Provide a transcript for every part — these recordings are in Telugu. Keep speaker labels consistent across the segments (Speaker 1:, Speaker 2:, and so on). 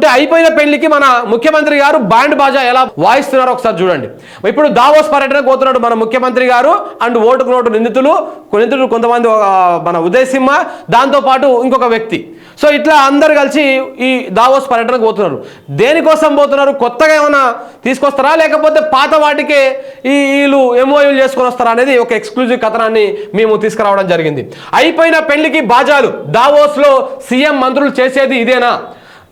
Speaker 1: అంటే అయిపోయిన పెళ్ళికి మన ముఖ్యమంత్రి గారు బ్యాండ్ బాజా ఎలా వాయిస్తున్నారో ఒకసారి చూడండి. ఇప్పుడు దావోస్ పర్యటన పోతున్నాడు మన ముఖ్యమంత్రి గారు అండ్ ఓటుకు నోటు నిందితులు నిందితులు కొంతమంది మన ఉదయ్ సింహ దాంతో పాటు ఇంకొక వ్యక్తి. సో ఇట్లా అందరు కలిసి ఈ దావోస్ పర్యటనకు పోతున్నారు. దేనికోసం పోతున్నారు? కొత్తగా ఏమైనా తీసుకొస్తారా? లేకపోతే పాత వాటికే ఈ వీళ్ళు ఎంఓయూలు చేసుకొని వస్తారా అనేది ఒక ఎక్స్క్లూజివ్ కథనాన్ని మేము తీసుకురావడం జరిగింది. అయిపోయిన పెళ్ళికి బాజాలు దావోస్లో సీఎం మంత్రులు చేసేది ఇదేనా?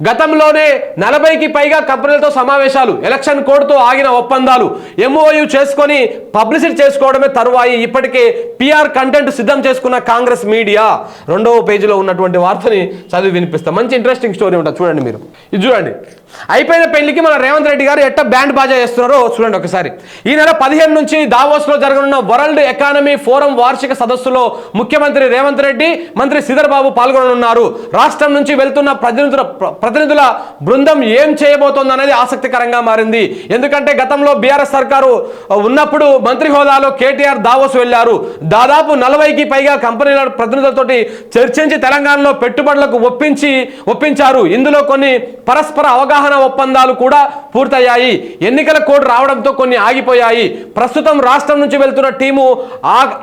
Speaker 1: గతంలోనే నలభైకి పైగా కంపెనీలతో సమావేశాలు ఎలక్షన్ కోడ్తో ఆగిన ఒప్పందాలు ఎంఓయు చేసుకొని పబ్లిసిటీ చేసుకోవడమే తరువాయి. ఇప్పటికే పిఆర్ కంటెంట్ సిద్ధం చేసుకున్న కాంగ్రెస్ మీడియా. రెండవ పేజీలో ఉన్నటువంటి వార్తని చదివి వినిపిస్తాం. మంచి ఇంట్రెస్టింగ్ స్టోరీ ఉంటుంది. చూడండి మీరు. ఇది చూడండి. అయిపోయిన పెళ్ళికి మన రేవంత్ రెడ్డి గారు ఎట్ట బ్యాండ్ బాజా చేస్తున్నారో చూడండి ఒకసారి. ఈ నెల పదిహేను నుంచి దావోస్లో జరగనున్న వరల్డ్ ఎకానమీ ఫోరం వార్షిక సదస్సులో ముఖ్యమంత్రి రేవంత్ రెడ్డి మంత్రి శ్రీధర్ బాబు పాల్గొననున్నారు. రాష్ట్రం నుంచి వెళ్తున్న ప్రతినిధుల ప్రతినిధుల బృందం ఏం చేయబోతోంది అనేది ఆసక్తికరంగా మారింది. ఎందుకంటే గతంలో బీఆర్ఎస్ సర్కారు ఉన్నప్పుడు మంత్రి హోదాలో కేటీఆర్ దావోస్ వెళ్ళారు దాదాపు నలభైకి పైగా కంపెనీల ప్రతినిధులతోటి చర్చించి తెలంగాణలో పెట్టుబడులకు ఒప్పించి ఒప్పించారు. ఇందులో కొన్ని పరస్పర అవగాహన ఒప్పందాలు కూడా పూర్తయ్యాయి. ఎన్నికల కోడ్ రావడంతో కొన్ని ఆగిపోయాయి. ప్రస్తుతం రాష్ట్రం నుంచి వెళ్తున్న టీము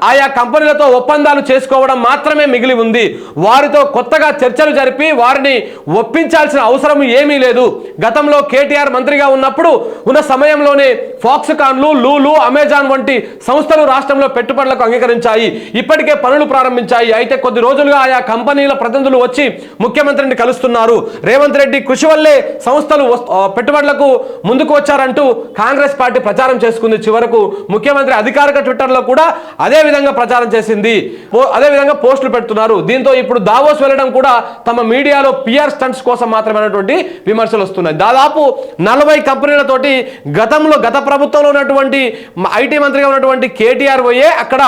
Speaker 1: ఆయా కంపెనీలతో ఒప్పందాలు చేసుకోవడం మాత్రమే మిగిలి ఉంది. వారితో కొత్తగా చర్చలు జరిపి వారిని ఒప్పించాల్సిన అవసరం ఏమీ లేదు. గతంలో కేటీఆర్ మంత్రిగా ఉన్నప్పుడు ఉన్న సమయంలోనే ఫాక్స్కాన్లు లూలు అమెజాన్ వంటి సంస్థలు రాష్ట్రంలో పెట్టుబడులకు అంగీకరించాయి. ఇప్పటికే పనులు ప్రారంభించాయి. అయితే కొద్ది రోజులుగా ఆయా కంపెనీల ప్రతినిధులు వచ్చి ముఖ్యమంత్రిని కలుస్తున్నారు. రేవంత్ రెడ్డి కృషి వల్లే సంస్థ సంస్థలు పెట్టుబడులకు ముందుకు వచ్చారంటూ కాంగ్రెస్ పార్టీ ప్రచారం చేసుకుంది. చివరకు ముఖ్యమంత్రి అధికారిక ట్విట్టర్లో కూడా అదే విధంగా ప్రచారం చేసింది. అదే విధంగా పోస్టులు పెడుతున్నారు. దీంతో ఇప్పుడు దావోస్ వెళ్ళడం కూడా తమ మీడియాలో పిఆర్ స్టంట్స్ కోసం మాత్రమైనటువంటి విమర్శలు వస్తున్నాయి. దాదాపు నలభై కంపెనీలతోటి గతంలో గత ప్రభుత్వంలో ఉన్నటువంటి ఐటీ మంత్రిగా ఉన్నటువంటి కేటీఆర్ పోయే అక్కడ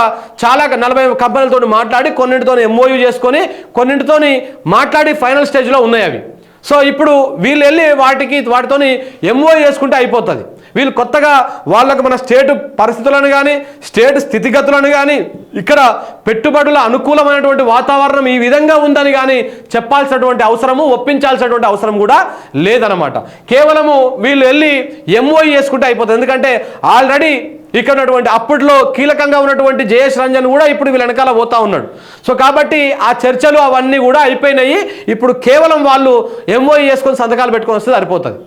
Speaker 1: చాలా నలభై కంపెనీలతో మాట్లాడి కొన్నింటితో ఎంఓయూ చేసుకొని కొన్నింటితోని మాట్లాడి ఫైనల్ స్టేజ్లో ఉన్నాయి అవి. సో ఇప్పుడు వీళ్ళు వెళ్ళి వాటికి వాటితోని ఎంఓ చేసుకుంటే అయిపోతుంది. వీళ్ళు కొత్తగా వాళ్ళకు మన స్టేట్ పరిస్థితులను కానీ స్టేట్ స్థితిగతులను కానీ ఇక్కడ పెట్టుబడుల అనుకూలమైనటువంటి వాతావరణం ఈ విధంగా ఉందని కానీ చెప్పాల్సినటువంటి అవసరము ఒప్పించాల్సినటువంటి అవసరం కూడా లేదనమాట కేవలము వీళ్ళు వెళ్ళి ఎంఓ చేసుకుంటే అయిపోతుంది. ఎందుకంటే ఆల్రెడీ ఇక్కడ ఉన్నటువంటి అప్పట్లో కీలకంగా ఉన్నటువంటి జయేష్ రంజన్ కూడా ఇప్పుడు వీళ్ళ వెనకాల పోతా ఉన్నాడు. సో కాబట్టి ఆ చర్చలు అవన్నీ కూడా అయిపోయినాయి. ఇప్పుడు కేవలం వాళ్ళు ఎంఓఈ చేసుకొని సంతకాలు పెట్టుకొని వస్తే సరిపోతుంది.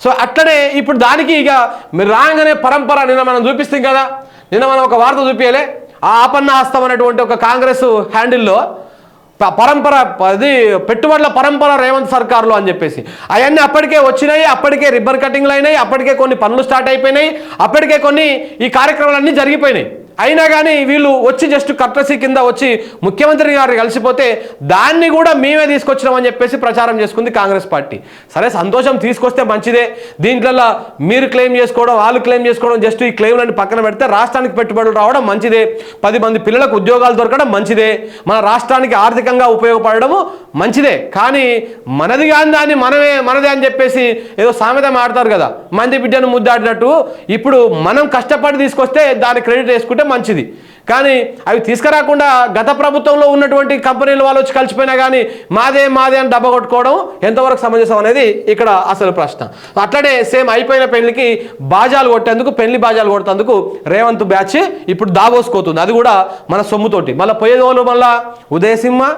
Speaker 1: సో అట్లనే ఇప్పుడు దానికి ఇక మీరు రాగానే పరంపర నిన్న మనం చూపిస్తాం కదా. నిన్న మనం ఒక వార్త చూపించలే ఆ ఆపన్న హస్తం అనేటువంటి ఒక కాంగ్రెస్ హ్యాండిల్లో పరంపర అది పెట్టుబడుల పరంపర రేవంత్ సర్కార్లో అని చెప్పేసి. అవన్నీ అప్పటికే వచ్చినాయి అప్పటికే రిబ్బర్ కటింగ్లు అయినాయి అప్పటికే కొన్ని పనులు స్టార్ట్ అయిపోయినాయి అప్పటికే కొన్ని ఈ కార్యక్రమాలన్నీ జరిగిపోయినాయి. అయినా కానీ వీళ్ళు వచ్చి జస్ట్ కట్రసీ కింద వచ్చి ముఖ్యమంత్రి గారు కలిసిపోతే దాన్ని కూడా మేమే తీసుకొచ్చినామని చెప్పేసి ప్రచారం చేసుకుంది కాంగ్రెస్ పార్టీ. సరే సంతోషం తీసుకొస్తే మంచిదే. దీంట్లో మీరు క్లెయిమ్ చేసుకోవడం వాళ్ళు క్లెయిమ్ చేసుకోవడం జస్ట్ ఈ క్లెయిమ్లను పక్కన పెడితే రాష్ట్రానికి పెట్టుబడులు రావడం మంచిదే. పది మంది పిల్లలకు ఉద్యోగాలు దొరకడం మంచిదే. మన రాష్ట్రానికి ఆర్థికంగా ఉపయోగపడడము మంచిదే. కానీ మనది కాని దాన్ని మనమే మనదే అని చెప్పేసి ఏదో సామెత మాడతారు కదా. మంది బిడ్డను ముద్దాడినట్టు. ఇప్పుడు మనం కష్టపడి తీసుకొస్తే దాని క్రెడిట్ వేసుకుంటే మంచిది. కానీ అవి తీసుకురాకుండా గత ప్రభుత్వంలో ఉన్నటువంటి కంపెనీలు వాళ్ళు వచ్చి కలిసిపోయినా కానీ మాదే మాదే అని డబ్బా కొట్టుకోవడం ఎంతవరకు సమంజసం అనేది ఇక్కడ అసలు ప్రశ్న. అట్లనే సేమ్ అయిపోయిన పెళ్ళికి బాజాలు కొట్టేందుకు పెళ్ళి బాజాలు కొట్టేందుకు రేవంత్ బ్యాచ్ ఇప్పుడు దాబోసుకోతుంది అది కూడా మన సొమ్ముతోటి. మళ్ళీ పోయేది వాళ్ళు మళ్ళా ఉదయసింహ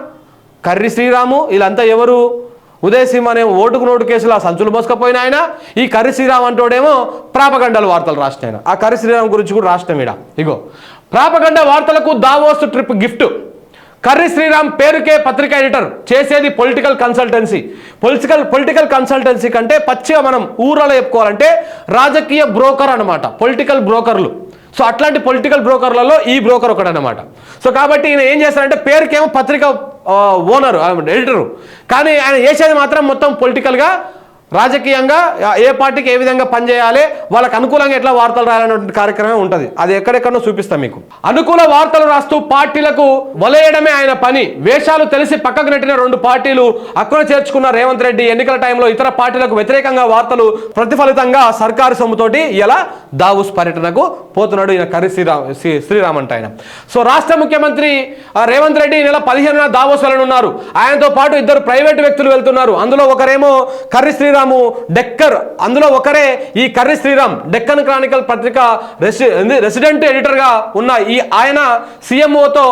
Speaker 1: కర్రి శ్రీరాము వీళ్ళంతా ఎవరు? ఉదయ్ అనే ఓటుకు నోటు కేసులో ఆ సంచులు మోసుకపోయిన ఆయన ఈ కర్రి శ్రీరామ్ అంటోడేమో ప్రాపగండల వార్తలు రాసిన ఆయన. ఆ కర్రి శ్రీరామ్ గురించి కూడా రాష్ట్రం ఈడ. ఇగో ప్రాపగండ వార్తలకు దావోస్ ట్రిప్ గిఫ్ట్. కర్రి శ్రీరామ్ పేరుకే పత్రిక ఎడిటర్ చేసేది political consultancy. Political political consultancy కంటే పచ్చిగా మనం ఊరలో చెప్పుకోవాలంటే రాజకీయ బ్రోకర్ అనమాట పొలిటికల్ బ్రోకర్లు. సో అట్లాంటి పొలిటికల్ బ్రోకర్లలో ఈ బ్రోకర్ ఒకడనమాట సో కాబట్టి ఈయన ఏం చేస్తారంటే పేరుకేమో పత్రిక ఓనర్ ఎడిటరు. కానీ ఆయన చేసేది మాత్రం మొత్తం పొలిటికల్గా రాజకీయంగా ఏ పార్టీకి ఏ విధంగా పనిచేయాలి వాళ్ళకి అనుకూలంగా ఎట్లా వార్తలు రాయాలనేటువంటి కార్యక్రమం ఉంటుంది. అది ఎక్కడెక్కడో చూపిస్తాం మీకు. అనుకూల వార్తలు రాస్తూ పార్టీలకు వలయడమే ఆయన పని. వేషాలు తెలిసి పక్కకు నెట్టిన రెండు పార్టీలు అక్కడ చేర్చుకున్న రేవంత్ రెడ్డి ఎన్నికల టైంలో ఇతర పార్టీలకు వ్యతిరేకంగా వార్తలు ప్రతిఫలితంగా సర్కారు సొమ్ముతోటి ఇలా దావుస్ పర్యటనకు పోతున్నాడు ఈయన కరి శ్రీరామ్ శ్రీ- శ్రీరామ్ ఆయన. సో రాష్ట్ర ముఖ్యమంత్రి ఆ, రేవంత్ రెడ్డి నెల పదిహేనున దావోస్ వెళ్ళనున్నారు. ఆయనతో పాటు ఇద్దరు ప్రైవేట్ వ్యక్తులు వెళ్తున్నారు. అందులో ఒకరేమో కర్రి శ్రీరామ్ డెక్కర్. అందులో ఒకరే ఈ కర్రి శ్రీరామ్. డెక్కన్ క్రానికల్ పత్రిక రెసి రెసిడెంట్ ఎడిటర్గా ఉన్న ఈ ఆయన సీఎంఓతో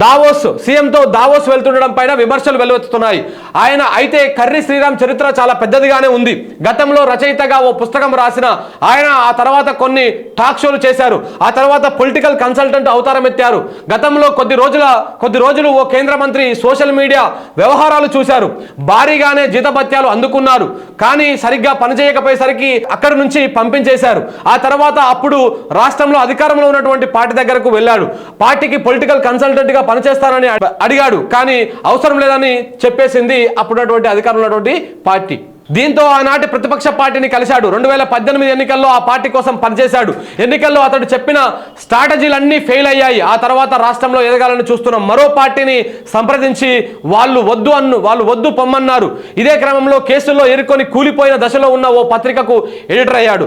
Speaker 1: దావోస్ సీఎంతో దావోస్ వెళ్తుండడం పైన విమర్శలు వెలువెత్తుతున్నాయి. ఆయన అయితే కర్రి శ్రీరామ్ చరిత్ర చాలా పెద్దదిగానే ఉంది. గతంలో రచయితగా ఓ పుస్తకం రాసిన ఆయన ఆ తర్వాత కొన్ని టాక్ షోలు చేశారు. ఆ తర్వాత పొలిటికల్ కన్సల్టెంట్ అవతారం ఎత్తారు. గతంలో కొద్ది రోజుల కొద్ది రోజులు ఓ కేంద్ర మంత్రి సోషల్ మీడియా వ్యవహారాలు చూశారు. భారీగానే జీతభత్యాలు అందుకున్నారు. కానీ సరిగ్గా పనిచేయకపోయేసరికి అక్కడి నుంచి పంపించేశారు. ఆ తర్వాత అప్పుడు రాష్ట్రంలో అధికారంలో ఉన్నటువంటి పార్టీ దగ్గరకు వెళ్ళాడు. పార్టీకి పొలిటికల్ కన్సల్టెంట్ గా పనిచేస్తానని అడిగాడు. కానీ అవసరం లేదని చెప్పేసింది అప్పుడున్నటువంటి అధికారంలో ఉన్నటువంటి పార్టీ. దీంతో ఆనాటి ప్రతిపక్ష పార్టీని కలిశాడు. రెండు వేల పద్దెనిమిది ఎన్నికల్లో ఆ పార్టీ కోసం పనిచేశాడు. ఎన్నికల్లో అతడు చెప్పిన స్ట్రాటజీలన్నీ ఫెయిల్ అయ్యాయి. ఆ తర్వాత రాష్ట్రంలో ఎదగాలని చూస్తున్న మరో పార్టీని సంప్రదించి వాళ్ళు వద్దు అన్ను వాళ్ళు వద్దు పొమ్మన్నారు. ఇదే క్రమంలో కేసుల్లో ఎరుకొని కూలిపోయిన దశలో ఉన్న ఓ పత్రికకు ఎడిటర్ అయ్యాడు.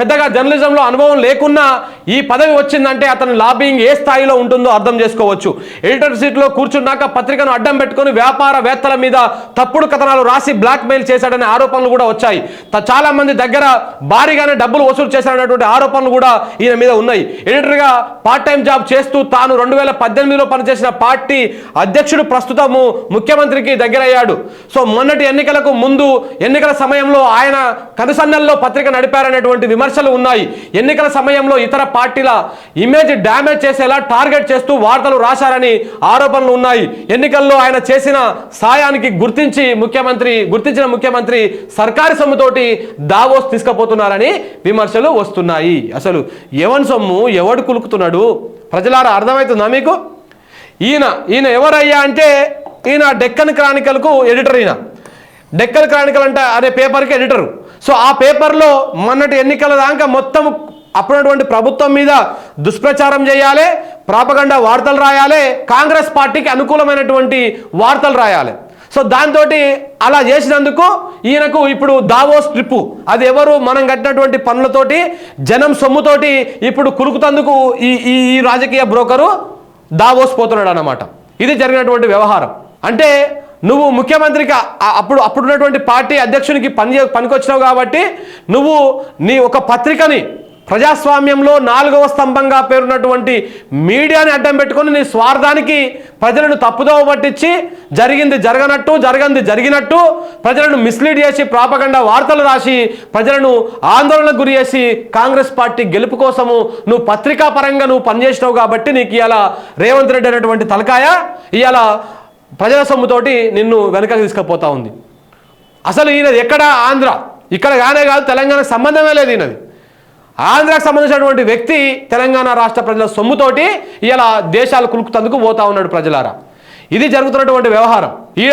Speaker 1: పెద్దగా జర్నలిజంలో అనుభవం లేకున్నా ఈ పదవి వచ్చిందంటే అతని లాబింగ్ ఏ స్థాయిలో ఉంటుందో అర్థం చేసుకోవచ్చు. ఎడిటర్ సీట్లో కూర్చున్నాక పత్రికను అడ్డం పెట్టుకొని వ్యాపారవేత్తల మీద తప్పుడు కథనాలు రాసి బ్లాక్మెయిల్ చేశాడని ఆరోపణలు కూడా వచ్చాయి. చాలా మంది దగ్గర భారీగానే డబ్బులు వసూలు చేశారనేటువంటి ఆరోపణలు కూడా ఈయన మీద ఉన్నాయి. ఎడిటర్గా పార్ట్ టైం జాబ్ చేస్తూ తాను రెండు వేల పద్దెనిమిదిలో పనిచేసిన పార్టీ అధ్యక్షుడు ప్రస్తుతము ముఖ్యమంత్రికి దగ్గరయ్యాడు. సో మొన్నటి ఎన్నికలకు ముందు ఎన్నికల సమయంలో ఆయన కనుసన్నల్లో పత్రిక నడిపారనేటువంటి విమర్శలు ఉన్నాయి. ఎన్నికల సమయంలో ఇతర పార్టీల ఇమేజ్ డ్యామేజ్ చేసేలా టార్గెట్ చేస్తూ వార్తలు రాశారని ఆరోపణలు ఉన్నాయి. ఎన్నికల్లో ఆయన చేసిన సాయానికి గుర్తించి ముఖ్యమంత్రి గుర్తించిన ముఖ్యమంత్రి సర్కారు సొమ్ముతోటి దావోస్ తీసుకుపోతున్నారని విమర్శలు వస్తున్నాయి. అసలు ఎవరి సొమ్ము ఎవడు కులుకుతున్నాడు? ప్రజలారా అర్థమవుతుందా మీకు? ఈయన ఈయన ఎవరయ్యా అంటే ఈయన డెక్కన్ క్రానికల్కు ఎడిటర్ ఈయన. డెక్కన్ క్రానికల్ అంటే అనే పేపర్కి ఎడిటరు. సో ఆ పేపర్లో మొన్నటి ఎన్నికల దాకా మొత్తం అప్పుడున్నటువంటి ప్రభుత్వం మీద దుష్ప్రచారం చేయాలి ప్రాపగండ వార్తలు రాయాలి కాంగ్రెస్ పార్టీకి అనుకూలమైనటువంటి వార్తలు రాయాలి. సో దాంతో అలా చేసినందుకు ఈయనకు ఇప్పుడు దావోస్ ట్రిప్పు. అది ఎవరు మనం కట్టినటువంటి పనులతోటి జనం సొమ్ముతోటి ఇప్పుడు కులుకుతందుకు ఈ ఈ ఈ రాజకీయ బ్రోకరు దావోస్ పోతున్నాడు అన్నమాట ఇది జరిగినటువంటి వ్యవహారం. అంటే నువ్వు ముఖ్యమంత్రికి అప్పుడు అప్పుడున్నటువంటి పార్టీ అధ్యక్షునికి పని పనికొచ్చినావు కాబట్టి నువ్వు నీ ఒక పత్రికని ప్రజాస్వామ్యంలో నాలుగవ స్తంభంగా పేరున్నటువంటి మీడియాని అడ్డం పెట్టుకొని నీ స్వార్థానికి ప్రజలను తప్పుదోవ పట్టించి జరిగింది జరగనట్టు జరగంది జరిగినట్టు ప్రజలను మిస్లీడ్ చేసి ప్రాపగండా వార్తలు రాసి ప్రజలను ఆందోళనకు గురి చేసి కాంగ్రెస్ పార్టీ గెలుపు కోసము నువ్వు పత్రికా పరంగా నువ్వు పనిచేసినావు కాబట్టి నీకు ఇవాళ రేవంత్ రెడ్డి అనేటువంటి తలకాయ ఇవాళ ప్రజల సొమ్ముతోటి నిన్ను వెనకకి తీసుకుపోతా ఉంది. అసలు ఈయనది ఎక్కడ ఆంధ్ర? ఇక్కడ కానే కాదు తెలంగాణకు సంబంధమే లేదు ఈయనది. ఆంధ్రాకు సంబంధించినటువంటి వ్యక్తి తెలంగాణ రాష్ట్ర ప్రజల సొమ్ముతోటి ఇలా దేశాలు కులుకుతందుకు పోతా ఉన్నాడు ప్రజలారా. ఇది జరుగుతున్నటువంటి వ్యవహారం. ఈడ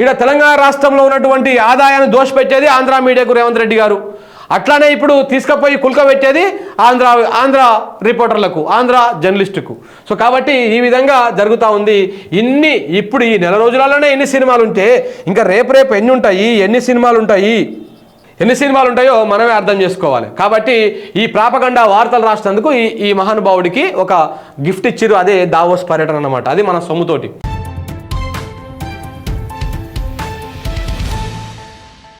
Speaker 1: ఈడ- తెలంగాణ రాష్ట్రంలో ఉన్నటువంటి ఆదాయాన్ని దోషపెట్టేది ఆంధ్ర మీడియాకు రేవంత్ రెడ్డి గారు. అట్లానే ఇప్పుడు తీసుకుపోయి కులుకబెట్టేది ఆంధ్ర ఆంధ్ర రిపోర్టర్లకు ఆంధ్ర జర్నలిస్టుకు. సో కాబట్టి ఈ విధంగా జరుగుతూ ఉంది. ఇన్ని ఇప్పుడు ఈ నెల రోజులలోనే ఎన్ని సినిమాలు ఉంటే ఇంకా రేపు రేపు ఎన్ని ఉంటాయి ఎన్ని సినిమాలు ఉంటాయి ఎన్ని సినిమాలు ఉంటాయో మనమే అర్థం చేసుకోవాలి. కాబట్టి ఈ ప్రాపగండ వార్తలు రాసినందుకు ఈ ఈ మహానుభావుడికి ఒక గిఫ్ట్ ఇచ్చారు అదే దావోస్ పర్యటన అనమాట అది మన సొమ్ముతోటి.